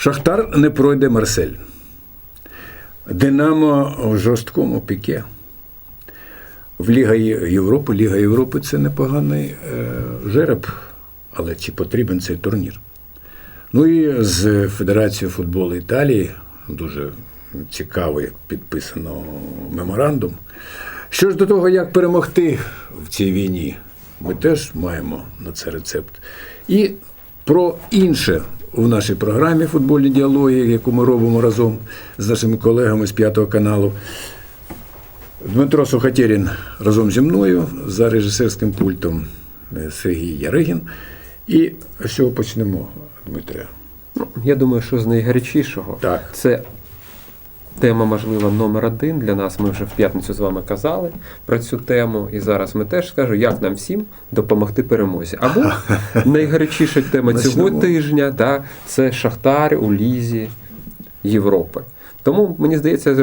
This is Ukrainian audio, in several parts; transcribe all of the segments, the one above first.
Шахтар не пройде Марсель. Динамо в жорсткому піке. В Ліга Європи. Ліга Європи це непоганий е, жереб, але чи потрібен цей турнір? Ну і з Федерацією футболу Італії дуже цікавий підписано меморандум. Що ж до того, як перемогти в цій війні, ми теж маємо на це рецепт. І про інше в нашій програмі Футбольні діалоги, яку ми робимо разом з нашими колегами з п'ятого каналу. Дмитро Сухотєрін разом зі мною за режисерським пультом Сергій Яригін. І з чого почнемо, Дмитре? Ну, я думаю, що з найгарячішого Так. це тема, можлива номер один для нас. Ми вже в п'ятницю з вами казали про цю тему, і зараз ми теж скажу, як нам всім допомогти перемозі. Або найгарячіша тема цього тижня да, це Шахтар у лізі Європи. Тому мені здається,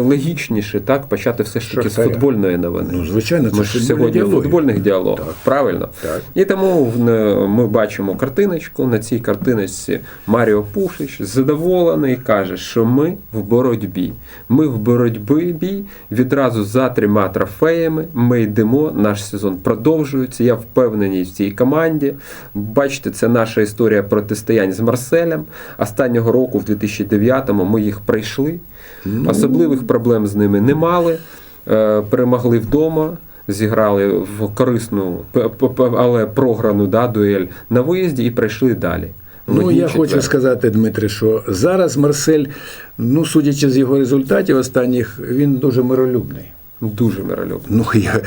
логічніше так почати все ж таки з футбольної новини. Ну, звичайно, це ми ж сьогодні в діалоги. футбольних діалогах, Так. правильно? Так. І тому е, ми бачимо картиночку. На цій картиночці Маріо Пушич задоволений каже, що ми в боротьбі. Ми в боротьбі відразу за трьома трофеями. Ми йдемо. Наш сезон продовжується. Я впевнений в цій команді. Бачите, це наша історія протистоянь з Марселем. Останнього року, в 2009-му, ми їх пройшли. Особливих проблем з ними не мали. Е, Перемогли вдома. Зіграли в корисну, але програну да, дуель на виїзді і прийшли далі. Ну, я хочу сказати, Дмитре, що зараз Марсель, ну, судячи з його результатів останніх, він дуже миролюбний. Дуже миролюбний. Ну, я...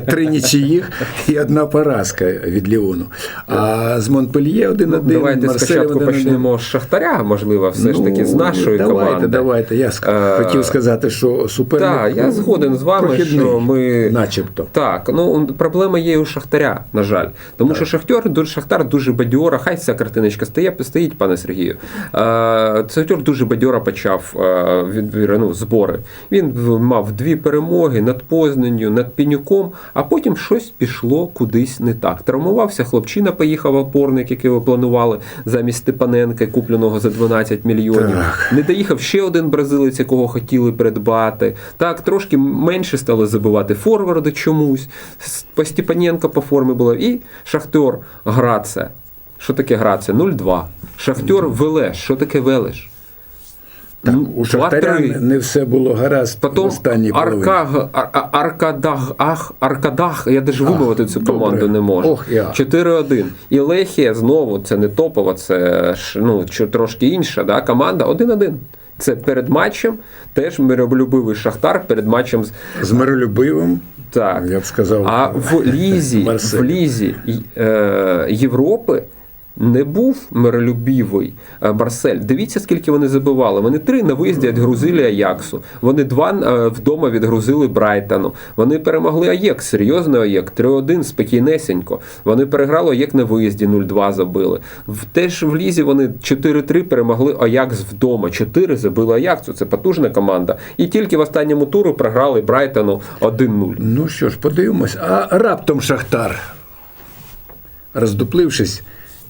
три нічиїх і одна поразка від Ліону. А з Монпельє один-один, Давайте Марсель спочатку 1-1. почнемо з Шахтаря, можливо, все ж таки з нашої Ну, давайте, команди. Давайте, Я ск- Е, хотів сказати, що суперник Так, я ну, згоден з вами, прохідний, що ми начебто. Так, ну проблема є у Шахтаря, на жаль. Тому що Шахтер, Шахтар дуже бадьора, хай ця картиночка стає, стоїть, пане Сергію. Е, Шахтер дуже бадьора почав е, відбір, ну, збори. Він мав дві перемоги над Познанню, над Пенюком, а потім щось пішло кудись не так. Травмувався хлопчина, поїхав опорник, який ви планували замість Степаненка, купленого за 12 мільйонів. Так. Не доїхав ще один бразилець, якого хотіли придбати. Так, трошки менше стали забивати форварди чомусь. По Степаненко по формі було. І Шахтер Граце. Що таке Граце? 0-2. Шахтер Велеш. Що таке Велеш? Так, Ну, у Шахтаря не все було гаразд в Потім останній половині. Аркаг, Ар- Ар- Аркадах, Ах, Аркадах, я навіть вимовити цю добре. команду не можу. Ох, я. 4-1. І Лехія знову, це не топова, це ну, трошки інша да, команда. 1-1. Це перед матчем теж миролюбивий Шахтар перед матчем з З миролюбивим, так. я б сказав, А в лізі, в лізі е, Європи не був миролюбивий е, Марсель. Дивіться, скільки вони забивали. Вони три на виїзді відгрузили Аяксу. Вони два е, вдома відгрузили Брайтону. Вони перемогли Аєк, серйозний Аєк, 3-1, спокійнесенько. Вони переграли Аєк на виїзді, 0-2 забили. В, теж в лізі вони 4-3 перемогли Аякс вдома. 4 забили Аяксу. Це потужна команда. І тільки в останньому туру програли Брайтону 1-0. Ну що ж, подивимось. А раптом Шахтар, роздуплившись,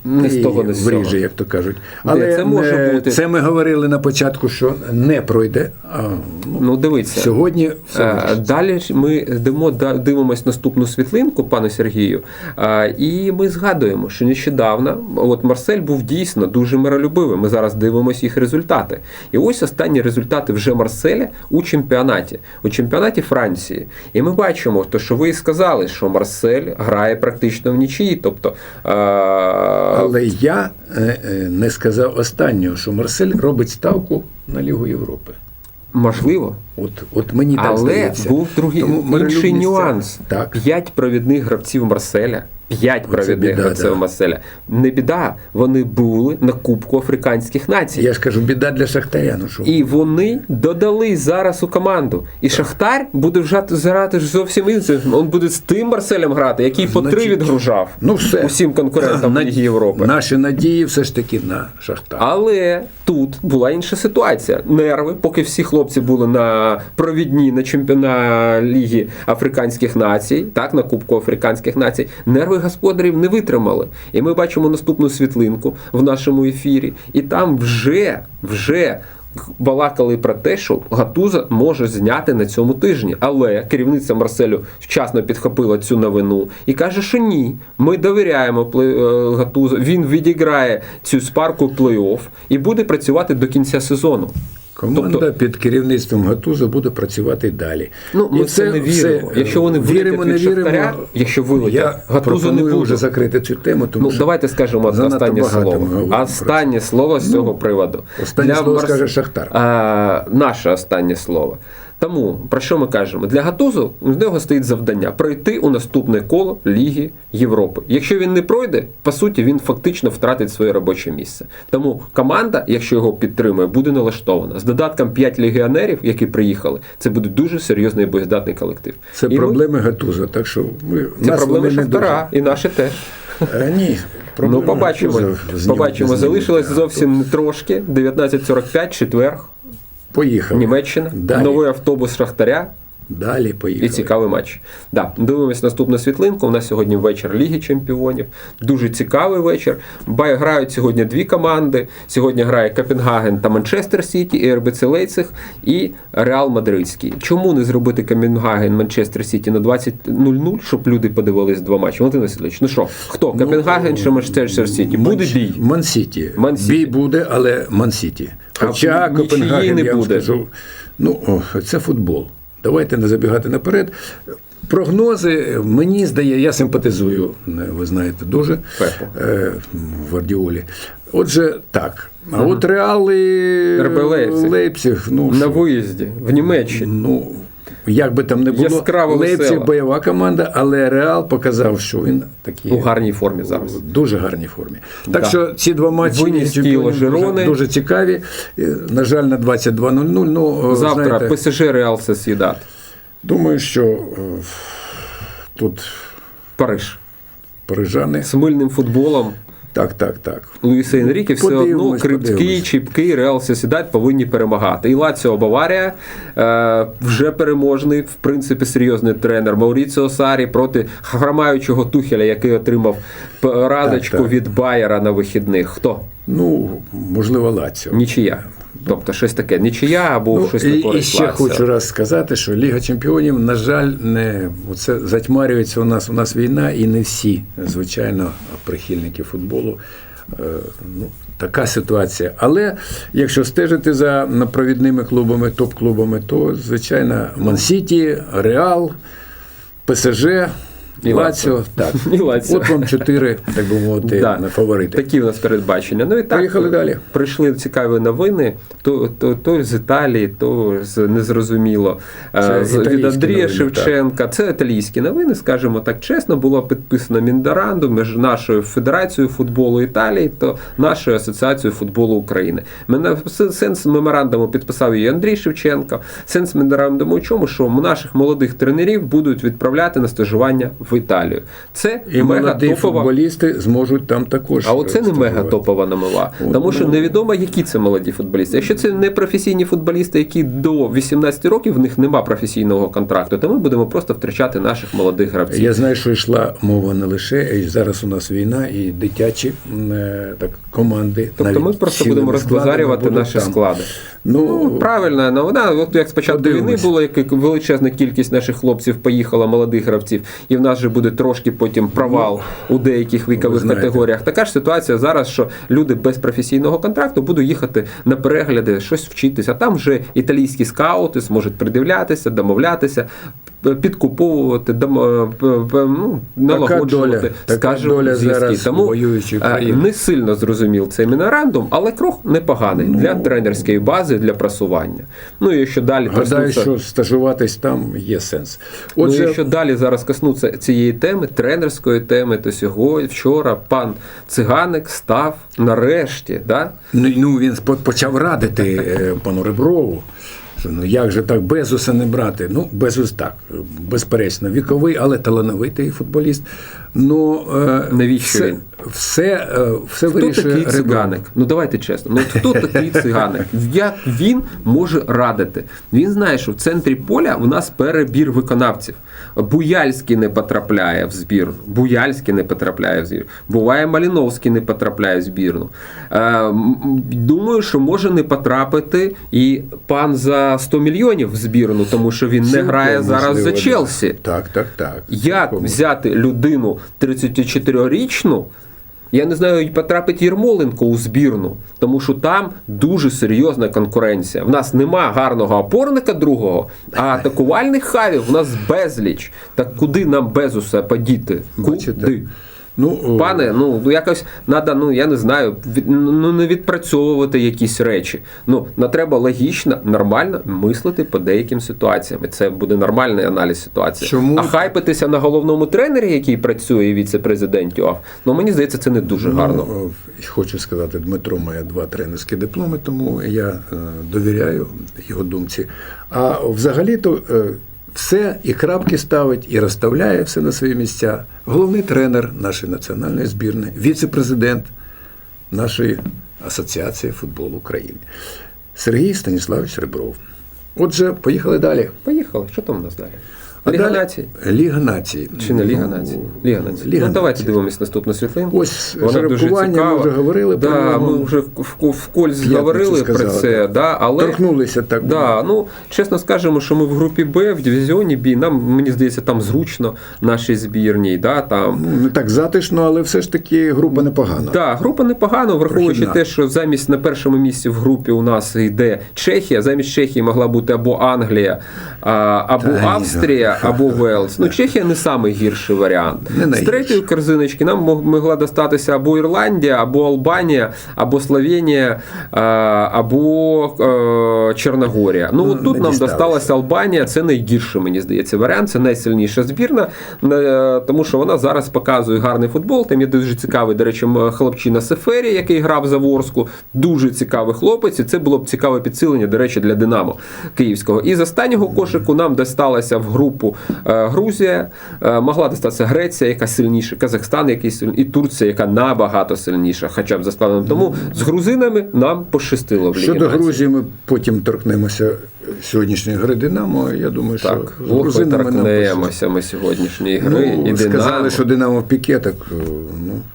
Не з того, не з цього. вріже, як то кажуть. Де Але це може е, бути? це ми говорили на початку, що не пройде. А, ну, Ну, дивіться. сьогодні все Е. Далі ж ми йдемо, да- дивимось наступну світлинку, пане Сергію, е, і ми згадуємо, що нещодавно от Марсель був дійсно дуже миролюбивим. Ми зараз дивимося їх результати. І ось останні результати вже Марселя у чемпіонаті, у чемпіонаті Франції. І ми бачимо, то, що ви і сказали, що Марсель грає практично в нічиї. Тобто е, Але я е, е, не сказав останнього, що Марсель робить ставку на Лігу Європи. можливо. От, от мені так Але здається. був другий Тому інший нюанс. Так. П'ять провідних гравців Марселя. П'ять провідних гравців да. Не біда. Вони були на Кубку Африканських націй. Я ж кажу, біда для Шахтаря. Ну що? І вони додали зараз у команду. І Шахтар буде грати ж зовсім іншим. Він буде з тим Марселем грати, який по три відгружав ну все. усім конкурентам На- Ліги Європи. Наші надії все ж таки на Шахтар. Але тут була інша ситуація. Нерви, поки всі хлопці були на провідні на чемпіона Ліги Африканських націй, так, на Кубку Африканських націй, нерви місцевих господарів не витримали. І ми бачимо наступну світлинку в нашому ефірі, і там вже, вже. Балакали про те, що Гатуза може зняти на цьому тижні, але керівниця Марселю вчасно підхопила цю новину і каже, що ні, ми довіряємо е, Гатузу. Він відіграє цю спарку плей-офф і буде працювати до кінця сезону. Команда Тобто- під керівництвом Гатуза буде працювати далі. Ну, ми І це не віримо. Якщо вони віримо, не віримо. Шахтаря, якщо вилетять, я Гатузу не буде. вже закрити цю тему, тому Ну, що давайте скажемо останнє слово. Останнє слово з цього приводу. Останнє слово скаже Шахтар. А, наше останнє слово. Тому про що ми кажемо? Для Гатузу в нього стоїть завдання пройти у наступне коло Ліги Європи. Якщо він не пройде, по суті, він фактично втратить своє робоче місце. Тому команда, якщо його підтримує, буде налаштована. З додатком 5 легіонерів, які приїхали, це буде дуже серйозний боєздатний колектив. це І ми- проблеми Гатуза. Так що ми це нас проблеми Шахтара, і наші теж. дуже. Е, Ні, Ну, побачимо. Гатуза знімуть, Побачимо. не знімуть. Залишилось зовсім трошки. 19.45, четверг, Поїхали. Німеччина, Далі. новий автобус Шахтаря Далі поїхали. і цікавий матч. Да, дивимось наступну світлинку. У нас сьогодні вечір Ліги Чемпіонів. Дуже цікавий вечір. Бай грають сьогодні дві команди. Сьогодні грає Копенгаген та Манчестер Сіті, і РБЦ Лейцег і Реал Мадридський. Чому не зробити Копенгаген Манчестер Сіті на 20.00, щоб люди подивились два матчі? Валентин Васильович, ну що, хто? Копенгаген чи Манчестер Сіті? Буде бій. Ман-Сіті. Ман-Сіті. Бій буде, але Ман-Сіті. Хоча нічиї Копенгаген, не я вам буде. скажу, ну, це футбол. Давайте не забігати наперед. Прогнози, мені здає, я симпатизую, ви знаєте, дуже е, Гвардіолі. Отже, так. А от реали. Лейпциг, ну, На що? виїзді в Німеччині. Ну, як би там не було, Яскраво Лейпциг бойова команда, але Реал показав, що він такий У гарній формі зараз. дуже гарній формі. Так Да. що ці два матчі дуже, дуже цікаві. Е, На жаль, на 22.00. Ну, е, Завтра знаєте, ПСЖ Реал Сосідат. думаю, що е, тут Париж. парижани. З мильним футболом Так, так, так. Луїса Енріки все одно крипкий, чіпкий Реал Сосідат повинні перемагати. І Лаціо Баварія е, вже переможний, в принципі, серйозний тренер. Мауріціо Сарі проти хромаючого Тухеля, який отримав поразочку Так, так. від Байера на вихідних. Хто? Ну, можливо, Лаціо. Нічия. Тобто щось таке. Нічия або Ну, щось і, на і ще хочу раз сказати, що Ліга Чемпіонів, на жаль, не оце затьмарюється у нас. У нас війна, і не всі, звичайно, прихильники футболу. Е, Ну, така ситуація. Але якщо стежити за провідними клубами, топ-клубами, то, звичайно, Мансіті, Реал, ПСЖ, І Лаціо. Так. І Лаціо. От вам чотири, так би мовити, Да. фаворити. Такі в нас передбачення. Ну і так Поїхали далі. прийшли цікаві новини. То, то, то з Італії, то з незрозуміло. Це Е, з- від Андрія новини, Шевченка. Це італійські новини, скажімо так чесно. Було підписано міндорандум між нашою Федерацією футболу Італії та нашою асоціацією футболу України. Мене сенс меморандуму підписав і Андрій Шевченко. Сенс меморандуму у чому, що наших молодих тренерів будуть відправляти на стажування в Італію. Це І мега молоді топова. футболісти зможуть там також. А оце не стажувати. мега топова намила. От, Тому що ну. невідомо, які це молоді футболісти. Якщо це не професійні футболісти, які до 18 років в них нема професійного контракту, то ми будемо просто втрачати наших молодих гравців. Я знаю, що йшла мова не лише, і зараз у нас війна, і дитячі е, так, команди. Тобто навіть ми просто будемо розбазарювати наші там. склади. Ну, Ну, правильна новина. От як спочатку війни було, як величезна кількість наших хлопців поїхала, молодих гравців, і в нас же буде трошки потім провал у деяких вікових категоріях. Така ж ситуація зараз, що люди без професійного контракту будуть їхати на перегляди, щось вчитися. А там вже італійські скаути зможуть придивлятися, домовлятися. Підкуповувати, ну, налагоджувати, скажімо, зв'язки. Тому е, не сильно зрозумів цей меморандум, але крок непоганий для тренерської бази, для просування. Ну і якщо далі гадаю, що стажуватись там є сенс. Ну, якщо далі зараз коснуться цієї теми, тренерської теми, то сьогодні, вчора пан Циганик став нарешті, да? ну, ну, він почав радити е, пану Реброву. Що, Ну як же так Безуса не брати? Ну, Безус так, безперечно, віковий, але талановитий футболіст. Ну, е, Навіщо це- він? Все, е, все Хто вирішує такий циганик? Ну давайте чесно. Ну хто такий циганик? Як він може радити? Він знає, що в центрі поля у нас перебір виконавців. Буяльський не потрапляє в збірну. Буяльський не потрапляє в збірну. Буває, Маліновський не потрапляє в збірну. Е, думаю, що може не потрапити і пан за 100 мільйонів в збірну, тому що він не грає зараз за. Челсі. Так, так, так. Як взяти людину 34-річну? Я не знаю, потрапить Єрмоленко у збірну, тому що там дуже серйозна конкуренція. В нас нема гарного опорника другого, а атакувальних хавів в нас безліч. Так куди нам Безуса подіти? Бачите? Ну, Пане, ну якось треба, ну я не знаю, від, ну не відпрацьовувати якісь речі. Ну на треба логічно, нормально мислити по деяким ситуаціям. І Це буде нормальний аналіз ситуації. Чому? А хайпитися на головному тренері, який працює віце-президент ЮАФ, ну мені здається, це не дуже гарно. Ну, е, хочу сказати, Дмитро має два тренерські дипломи, тому я е, довіряю його думці. А взагалі-то е, все і крапки ставить, і розставляє все на свої місця. Головний тренер нашої національної збірної, віце-президент нашої асоціації футболу України Сергій Станіславович Ребров. Отже, поїхали далі. Поїхали. Що там у нас далі? Ліга націй. Ліга націй. Чи не Ліга Ну, націй? Ліга націй. Ліга ну давайте націй. дивимось наступну світлинку. Ось жеребкування, ми вже говорили про да, нього. Ми вже в- вкользь говорили про це, да, але Торкнулися так. Да, ну чесно скажемо, що ми в групі Б в дивізіоні Б, нам мені здається, там зручно нашій збірній. Да, там Ну, не так затишно, але все ж таки група непогана. Так, група непогано, враховуючи Прохідна. те, що замість на першому місці в групі у нас йде Чехія, замість Чехії могла бути або Англія, або Та Австрія, або Велс. Ну, Чехія не найгірший варіант. Не З третьої корзиночки нам могла достатися або Ірландія, або Албанія, або Словенія, або е, Чорногорія. Ну, Ну, от тут нам досталася Албанія, це найгірший, мені здається, варіант. Це найсильніша збірна, е, тому що вона зараз показує гарний футбол. Там є дуже цікавий, до речі, хлопчина Сефері, який грав за Ворску. Дуже цікавий хлопець, і це було б цікаве підсилення, до речі, для Динамо Київського. І з останнього кошику нам досталася в групу е, Грузія, е, могла достатися Греція, яка сильніша, Казахстан, який сильніший, і Турція, яка набагато сильніша, хоча б за складом. Тому з грузинами нам пощастило в Щодо Грузії, ми потім торкнемося сьогоднішньої гри Динамо. Я думаю, що Так, з грузинами торкнемося ми сьогоднішньої гри. Ну, і сказали, Динамо. що Динамо піке, так е,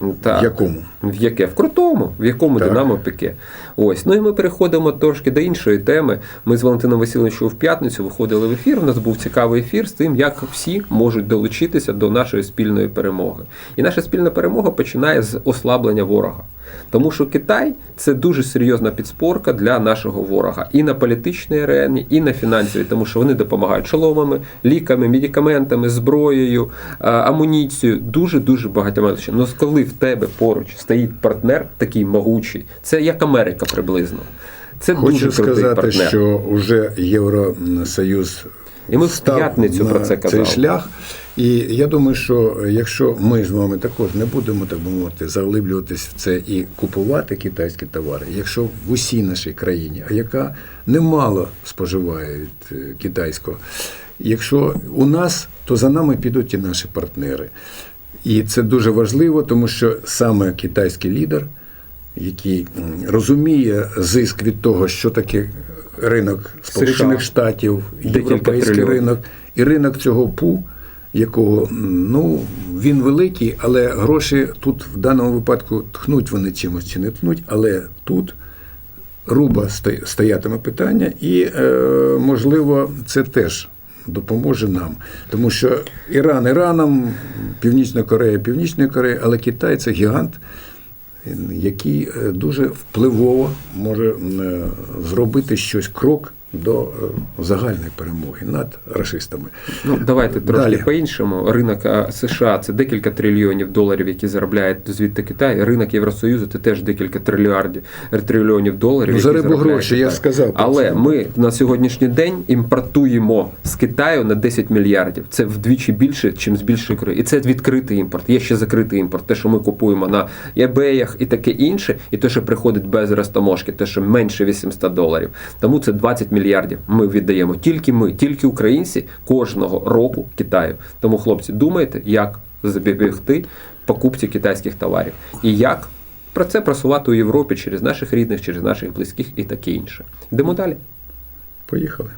ну, Так. в якому? В яке? В крутому, в якому Так. Динамо піке. Ось. Ну і ми переходимо трошки до іншої теми. Ми з Валентином Васильовичем в п'ятницю виходили в ефір. У нас був цікавий ефір з тим, як всі можуть долучитися до нашої спільної перемоги. І наша спільна перемога починає з ослаблення ворога. Тому що Китай це дуже серйозна підспорка для нашого ворога і на політичній арені, і на фінансовій, тому що вони допомагають шоломами, ліками, медикаментами, зброєю, амуніцією, дуже дуже багатьма. Ну коли в тебе поруч стоїть партнер такий могучий, це як Америка приблизно. Це дуже Хочу крутий сказати, партнер. що вже Євросоюз І ми в п'ятницю про це казали. цей шлях. І я думаю, що якщо ми з вами також не будемо так би мовити заглиблюватись в це і купувати китайські товари, якщо в усій нашій країні, а яка немало споживає від е, китайського, якщо у нас, то за нами підуть і наші партнери. І це дуже важливо, тому що саме китайський лідер, який розуміє зиск від того, що таке ринок Сполучених Штатів, європейський ринок, і ринок цього ПУ, якого ну, він великий, але гроші тут в даному випадку тхнуть вони чимось чи не тхнуть, але тут руба стоятиме питання, і, е, можливо, це теж допоможе нам. Тому що Іран Іраном, Північна Корея Північною Кореєю, але Китай це гігант, який е, дуже впливово може е, зробити щось крок до е, загальної перемоги над расистами. Ну, давайте трошки Далі. по-іншому. Ринок США це декілька трильйонів доларів, які заробляє звідти Китай. Ринок Євросоюзу це теж декілька трильярдів трильйонів доларів. Ну, які за рибу гроші, я сказав Але ми на сьогоднішній день імпортуємо з Китаю на 10 мільярдів. Це вдвічі більше, ніж з більшої країни. І це відкритий імпорт. Є ще закритий імпорт. Те, що ми купуємо на eBay і таке інше, і те, що приходить без розтаможки, те, що менше 800 доларів. Тому це 20 мільярдів. Ми віддаємо тільки ми, тільки українці кожного року Китаю. Тому, хлопці, думайте, як запобігти покупці китайських товарів. І як про це просувати у Європі через наших рідних, через наших близьких і таке інше. Йдемо далі. Поїхали.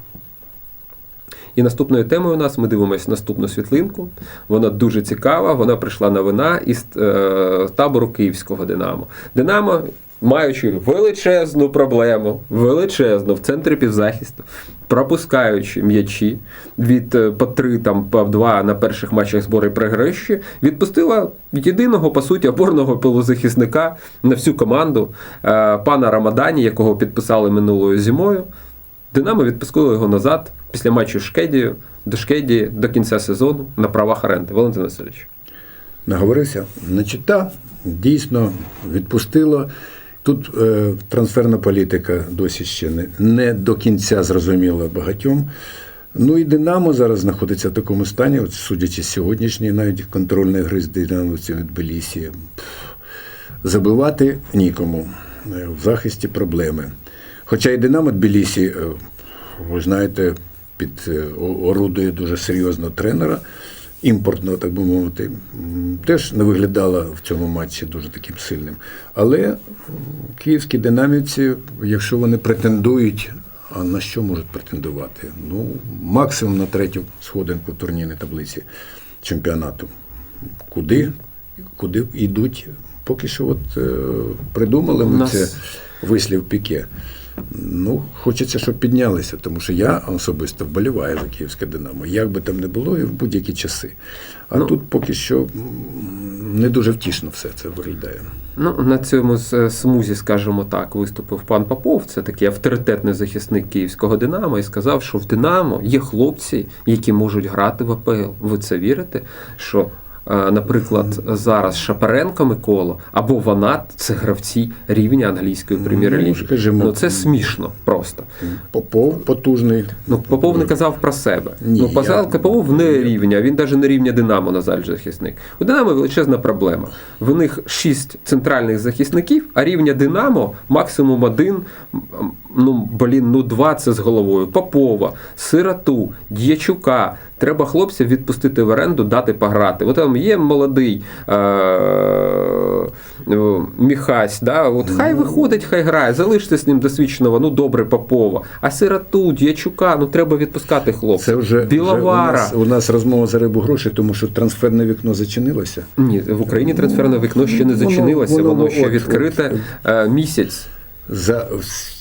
І наступною темою у нас ми дивимося наступну світлинку. Вона дуже цікава. Вона прийшла новина із е, табору Київського Динамо. Динамо, маючи величезну проблему, величезну в центрі півзахисту, пропускаючи м'ячі від е, по три там по два на перших матчах збору пригрищі, відпустила єдиного по суті опорного полузахисника на всю команду е, пана Рамадані, якого підписали минулою зимою. Динамо відпустило його назад після матчу з Шкедією до Шкедії до кінця сезону на правах оренди. Валентин Васильович. Наговорився. Значить, та, дійсно відпустило. Тут е, трансферна політика досі ще не, не до кінця зрозуміла багатьом. Ну і Динамо зараз знаходиться в такому стані, от, судячи з сьогоднішньої навіть контрольної гри з динамовців від Белісі. Забивати нікому. Е, В захисті проблеми. Хоча і Динамо Тбілісі, е, ви знаєте, під е, орудує дуже серйозного тренера, імпортного, так би мовити, теж не виглядала в цьому матчі дуже таким сильним. Але київські динамівці, якщо вони претендують, а на що можуть претендувати? Ну, максимум на третю сходинку в турнірній таблиці чемпіонату. Куди? Куди йдуть? Поки що от е, придумали ми нас- це вислів піке. Ну, хочеться, щоб піднялися, тому що я особисто вболіваю за київське Динамо. Як би там не було, і в будь-які часи. А Ну. тут поки що не дуже втішно все це виглядає. Ну, на цьому смузі, скажімо так, виступив пан Попов. Це такий авторитетний захисник київського Динамо, і сказав, що в Динамо є хлопці, які можуть грати в АПЛ. Ви це вірите? Що, е, наприклад, зараз Шапаренко Микола або Ванат це гравці рівня англійської прем'єр-ліги. Ну, ну це смішно просто. Попов потужний. Ну, Попов не казав про себе. Ні, ну, Пазал я- Попов не рівня, він навіть не рівня Динамо, на жаль, захисник. У Динамо величезна проблема. В них шість центральних захисників, а рівня Динамо максимум один, ну, блін, ну два це з головою. Попова, Сироту, Д'ячука. Треба хлопців відпустити в оренду, дати пограти. От там є молодий е- е, Міхась, да? От хай виходить, хай грає, залиште з ним досвідченого, ну добре Попова. А Сироту, Д'ячука, ну треба відпускати хлопців. Це вже, вже у, Біловара. нас, у нас розмова за рибу гроші, тому що трансферне вікно зачинилося. Ні, в Україні трансферне вікно ще не зачинилося, воно, воно ще от- відкрите е, місяць. За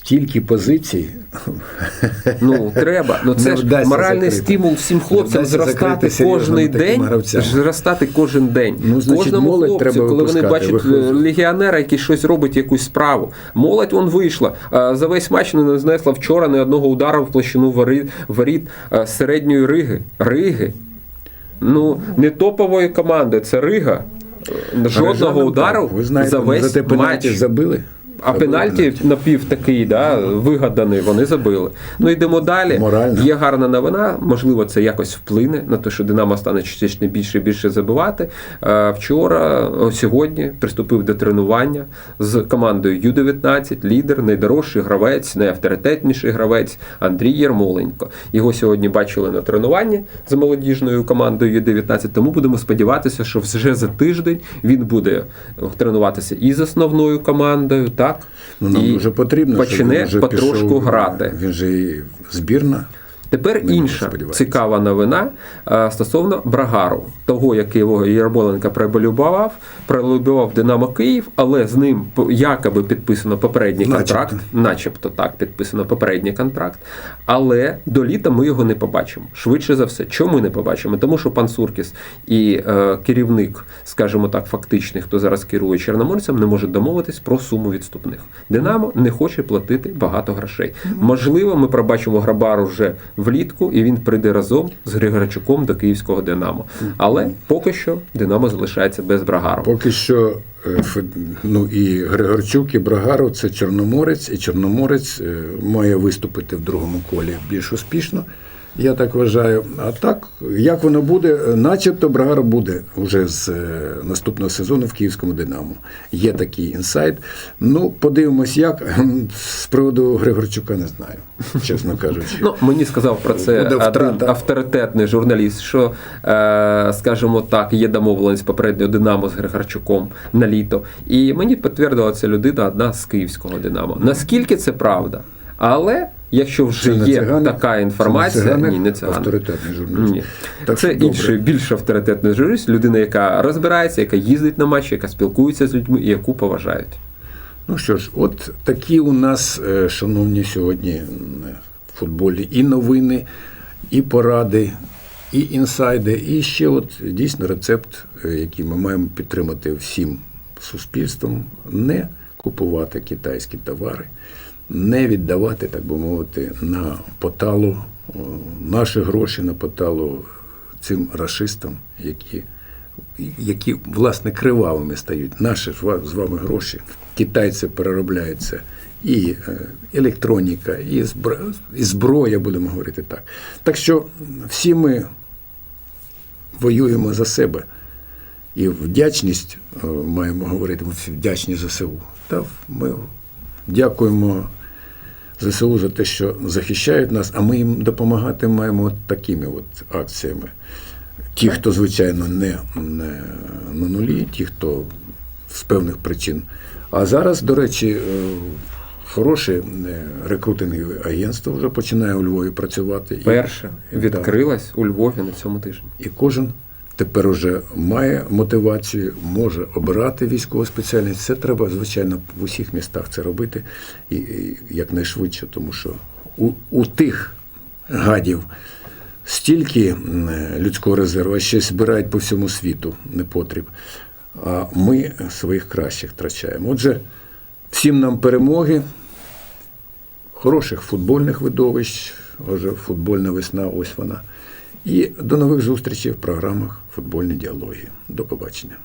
стільки позицій Ну треба. Ну це ж моральний закрити. стимул всім хлопцям зростати такими день. Зростати кожен день. Ну, значить, Кожному молодь хлопцю, треба коли вони бачать виходить. е, легіонера, який щось робить, якусь справу. Молодь вон вийшла. Е, За весь матч не знесла вчора ні одного удару в площину воріт, е, середньої Риги. Риги. Ну, не топової команди, це Рига. Жодного Парижанам удару так. Ви знаєте, за весь за те матч. забили. А пенальті напів такий, да, вигаданий, вони забили. Ну йдемо далі. Морально. Є гарна новина. Можливо, це якось вплине на те, що Динамо стане частично більше і більше забивати. Е, Вчора, сьогодні, приступив до тренування з командою Ю-19, лідер, найдорожчий гравець, найавторитетніший гравець Андрій Єрмоленко. Його сьогодні бачили на тренуванні з молодіжною командою Ю-19. Тому будемо сподіватися, що вже за тиждень він буде тренуватися і з основною командою. Так Ну, нам і дуже потрібно, щоб він вже потрошку пішов, грати. Він же і збірна. Тепер Ми інша цікава новина е, стосовно Брагару, того, якого приболюбав, пролюбував Динамо Київ, але з ним якоби підписано попередній Начебто. контракт, начебто так підписано попередній контракт. Але до літа ми його не побачимо. Швидше за все, чому не побачимо? Тому що пан Суркіс і е, керівник, скажімо так, фактичний, хто зараз керує Чорноморцем, не можуть домовитись про суму відступних. Динамо не хоче платити багато грошей. Можливо, ми пробачимо Грабару вже влітку, і він прийде разом з Григорчуком до київського Динамо. Але поки що Динамо залишається без Брагару. Поки що е, ну, і Григорчук, і Брагаров це Чорноморець, і Чорноморець е, має виступити в другому колі більш успішно. Я так вважаю. А так, як воно буде, начебто Брагар буде вже з е, наступного сезону в Київському Динамо. Є такий інсайт. Ну, подивимось, як. З приводу Григорчука не знаю, чесно кажучи. Ну, мені сказав про це один авторитетний журналіст, що, е, скажімо так, є домовленість попередньо Динамо з Григорчуком на літо. І мені підтвердила ця людина одна з київського Динамо. Наскільки це правда? Але якщо вже Це є цигани? така Це інформація, не цигани? ні, не цигани. Авторитетний журналіст. Ні. Так це добре. інший, більш авторитетний журналіст, людина, яка розбирається, яка їздить на матчі, яка спілкується з людьми і яку поважають. Ну що ж, от такі у нас, е, шановні, сьогодні в футболі і новини, і поради, і інсайди, і ще от дійсно рецепт, е, який ми маємо підтримати всім суспільством, не купувати китайські товари, не віддавати, так би мовити, на поталу наші гроші на поталу цим расистам, які які власне кривавими стають. Наші з вами гроші. Китайці переробляються і е, електроніка, і зброя, і зброя, будемо говорити так. Так що всі ми воюємо за себе. І вдячність е, маємо говорити, ми всі вдячні ЗСУ. Та ми дякуємо ЗСУ за те, що захищають нас, а ми їм допомагати маємо от такими от акціями. Ті, хто, звичайно, не, не на нулі, ті, хто з певних причин. А зараз, до речі, е, хороше е, рекрутингове агентство вже починає у Львові працювати. Перше відкрилась у Львові на цьому тижні. і кожен тепер уже має мотивацію, може обирати військову спеціальність. Це треба, звичайно, в усіх містах це робити і, і якнайшвидше, тому що у, у тих гадів стільки людського резерву, а ще збирають по всьому світу непотріб. А ми своїх кращих втрачаємо. Отже, всім нам перемоги, хороших футбольних видовищ. Отже, футбольна весна, ось вона. І до нових зустрічей в програмах Футбольні діалоги. До побачення.